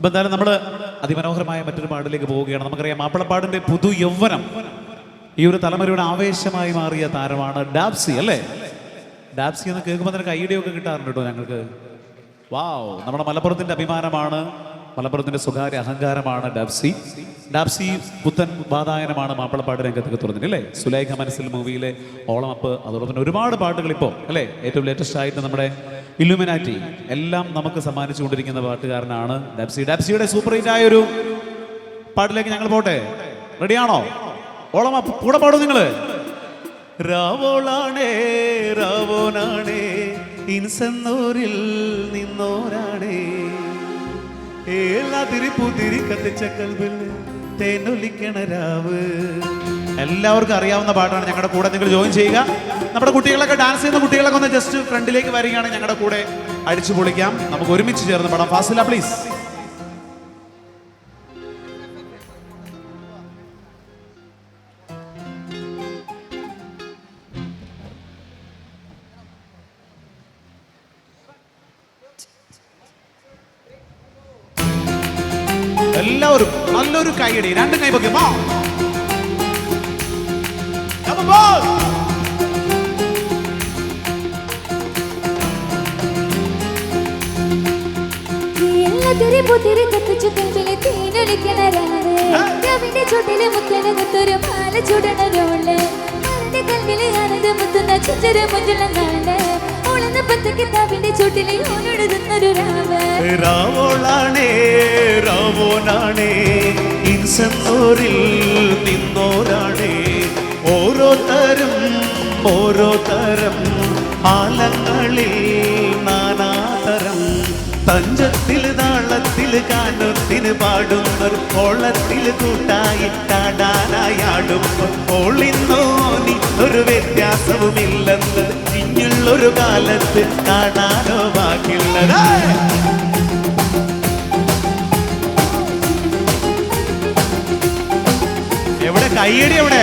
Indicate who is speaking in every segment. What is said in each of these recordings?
Speaker 1: അപ്പൊ എന്തായാലും നമ്മൾ അതിമനോഹരമായ മറ്റൊരു പാടിലേക്ക് പോവുകയാണ്. നമുക്കറിയാം മാപ്പിളപ്പാടിന്റെ പുതു യൗവനം ഈ ഒരു തലമുറയുടെ ആവേശമായി മാറിയ താരമാണ് ഡാബ്സി അല്ലേ? ഡാബ്സി എന്ന് കേൾക്കുമ്പോൾ തന്നെ ഒക്കെ കിട്ടാറുണ്ട് കേട്ടോ ഞങ്ങൾക്ക്. വാവ് നമ്മുടെ മലപ്പുറത്തിന്റെ അഭിമാനമാണ് മലപ്പുറത്തിന്റെ സ്വകാര്യ അഹങ്കാരമാണ് ഡാബ്സി. ഡാബ്സി പുത്തൻ വാതായനമാണ് മാപ്പിളപ്പാട് രംഗത്തേക്ക് തുറന്നത് അല്ലേ? സുലൈഖ മനസ്സിൽ മൂവിയിലെ ഓളമപ്പ് അതോടൊപ്പം തന്നെ ഒരുപാട് പാട്ടുകൾ ഇപ്പോൾ അല്ലേ? ഏറ്റവും ലേറ്റസ്റ്റ് ആയിട്ട് നമ്മുടെ ഇലുമിനാറ്റി എല്ലാം നമുക്ക് സമ്മാനിച്ചുകൊണ്ടിരിക്കുന്ന പാട്ടുകാരനാണ് ഡാപ്സി ഡാപ്സിയുടെ സൂപ്പർ ഹിറ്റ് ആയ ഒരു പാട്ടിലേക്ക് ഞങ്ങൾ പോട്ടെ. റെഡിയാണോ ഓളമ കൂടെ പാടും നിങ്ങൾ. രാവോളാണേ രാവോനാണേ ഇൻസന്നൂരിൽ നിന്നോരാണേ. ഏലാതിരി പുതിരി കത്തിച്ച കൽവിൽ തേനൊലിക്കണ രാവ്. എല്ലാവർക്കും അറിയാവുന്ന പാട്ടാണ് ഞങ്ങളുടെ കൂടെ നിങ്ങൾ ജോയിൻ ചെയ്യുക. നമ്മുടെ കുട്ടികളൊക്കെ ഡാൻസ് ചെയ്യുന്ന കുട്ടികളൊക്കെ ഒന്ന് ജസ്റ്റ് ഫ്രണ്ടിലേക്ക് വരികയാണെങ്കിൽ ഞങ്ങളുടെ കൂടെ അടിച്ചു പൊളിക്കാം. നമുക്ക് ഒരുമിച്ച് ചേർന്ന് പാടാം. ഫാസില പ്ലീസ് എല്ലാവരും നല്ലൊരു കൈയടി. രണ്ട് കൈ പൊക്കി. വാ. Come on.
Speaker 2: എല്ലാത്തിരി പുത്തിരി കത്തിച്ചു കൽവിലെ തേനൊലിക്കണ രാവ് രാവിന്റെ ചുട്ടിൽ മുത്തന മുത്തൊരു മാല ചുടണ രോൾ അവന്റെ കൽവിലെ ആനന്ദ മുത്തുന്ന ചുറ്റര മുഞ്ചുള്ള നാൾ ഉളന്ന പത്ത് കിതാബിന്റെ ചുട്ടിലെ ഓനെടുന്നൊരു രാവ്.
Speaker 1: രാവോളാണേ രാവോനാണേ ഇൻസന്നൂരിൽ തഞ്ചത്തിൽ നാളത്തിൽ കാനത്തിന് പാടുന്നൊരു കോളത്തിൽ കൂട്ടായി താടാനായാടുമ്പോൾ ഓളിന്നോനി ഒരു വ്യത്യാസവുമില്ലെന്ന് ഇനിയുള്ളൊരു കാലത്ത് കാണാനോ ബാക്കിയുള്ളത് എവിടെ കയ്യടി എവിടെ?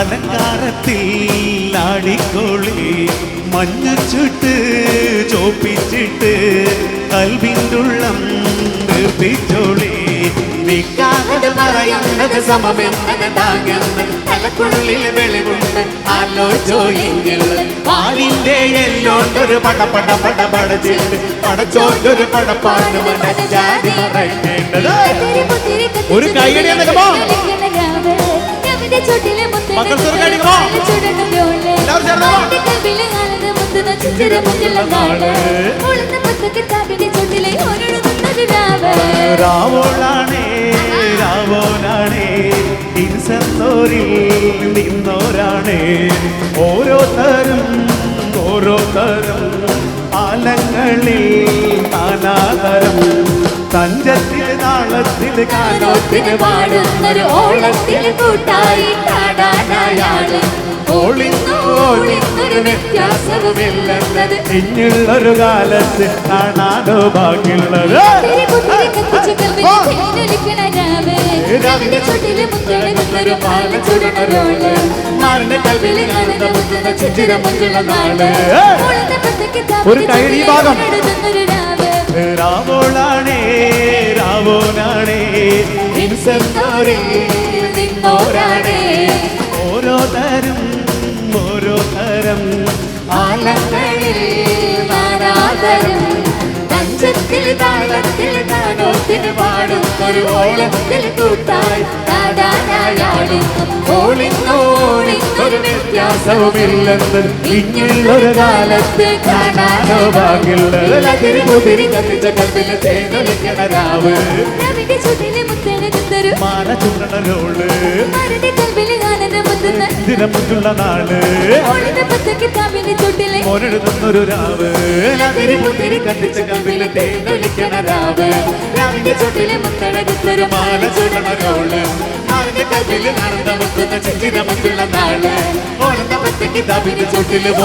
Speaker 1: അലങ്കാരത്തിൽ ആടിക്കോളി മഞ്ഞ ചുട്ട് ചോപ്പിച്ചിട്ട് കൽവിന്റെ ഉള്ളം നിർത്തിച്ചോളി. നിക്കാഹത് പറയുന്നത് സമമെന്നത് താങ്ങുന്നത് തലക്കുള്ളിൽ വെളിവുണ്ട്. ആലോചോയെങ്കിൽ പാലിന്റെ എല്ലോണ്ടൊരു പട പട പട പടച്ചിട്ട് പടച്ചോണ്ടൊരു പടപ്പാണ് ഒരു കൈയടി എന്നൊക്കെ രാവോളാണേ നിന്നോരാണേ ഓരോ തരം ഓരോ തരം ആലങ്ങളിൽ നാനാതരം തഞ്ചത്തിൽ താളത്തിൽ കാനോത്തിന്
Speaker 2: പാടുന്നൊരു ഓളത്തിൽ കൂട്ടായി പാടാനായാണ്.
Speaker 1: ഓളിന്നു ഓളിന്നൊരു വ്യത്യാസവുമില്ലെന്നത്. ഇനിയുള്ളൊരു കാലത്ത് കാണാനോ ബാക്കിയുള്ളത് ഒരു കൈ ഭാഗം.
Speaker 2: ഓനെടുന്നൊരു
Speaker 1: നിന്നോരാണേ. ഓരോ തരം ഓരോ തരം.
Speaker 2: ആലങ്ങളിൽ നാനാതരം. തഞ്ചത്തിൽ താളത്തിൽ ഒരു ഓളത്തിൽ കൂട്ടായി
Speaker 1: വ്യത്യാസവുമില്ലെന്ന് കാലത്ത് കാണാനോ കത്തിച്ച കത്തിലെ തേനൊലിക്കണ രാവ്. മാല
Speaker 2: ചുണ്ടനോൾ
Speaker 1: ദിനമുള്ള
Speaker 2: നാൾ. പത്തക്ക്
Speaker 1: മോനെടുക്കുന്നൊരു രാവ്. മാലിന്റെ കൽവിൽ ആനന്ദമുത്തുന്ന ചിഞ്ചിരമുള്ള നാൾ. ഓണെന്ന പത്തക്ക് താപിന്റെ ചുട്ടിൽ രാവ്.